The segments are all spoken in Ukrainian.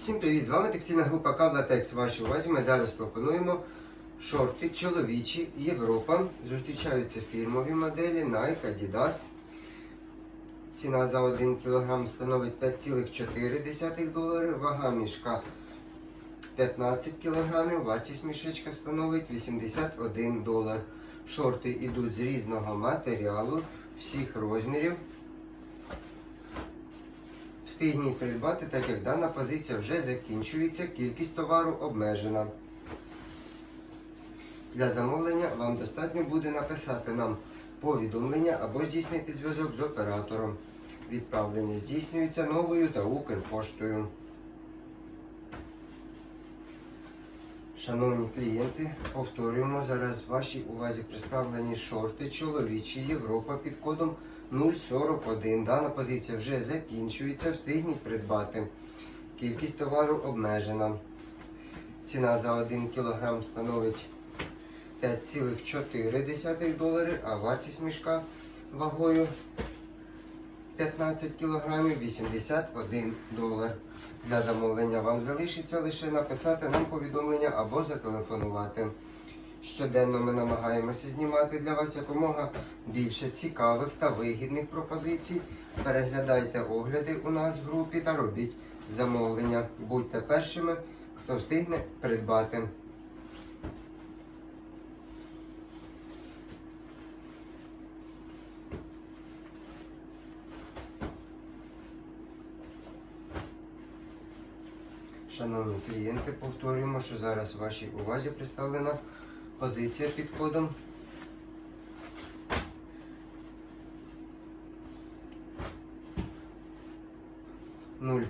Всім привіт! З вами текстильна група Кавлатекс. Вашій увазі ми зараз пропонуємо шорти чоловічі Європа. Зустрічаються фірмові моделі Nike, Adidas. Ціна за 1 кг становить 5,4 долари, вага мішка 15 кг, вартість мішечка становить 81 долар. Шорти йдуть з різного матеріалу, всіх розмірів. Встигніть придбати, так як дана позиція вже закінчується, кількість товару обмежена. Для замовлення вам достатньо буде написати нам повідомлення або здійснити зв'язок з оператором. Відправлення здійснюється новою та Укрпоштою. Шановні клієнти, повторюємо зараз вашій увазі представлені шорти чоловічі Європа під кодом 041. Дана позиція вже закінчується, встигніть придбати. Кількість товару обмежена. Ціна за 1 кг становить 5,4 долари, а вартість мішка вагою 15 кг 81 долар. Для замовлення вам залишиться лише написати нам повідомлення або зателефонувати. Щоденно ми намагаємося знімати для вас якомога більше цікавих та вигідних пропозицій. Переглядайте огляди у нас в групі та робіть замовлення. Будьте першими, хто встигне придбати. Шановні клієнти, повторюємо, що зараз вашій увазі представлена позиція під кодом. Нуль.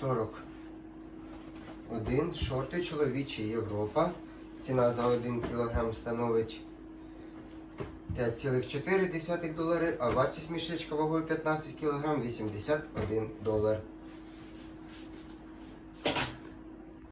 Сорок. Один. Шорти чоловічі Європа. Ціна за 1 кг становить 5,4 долари, а вартість мішечка вагою 15 кг 81 долар.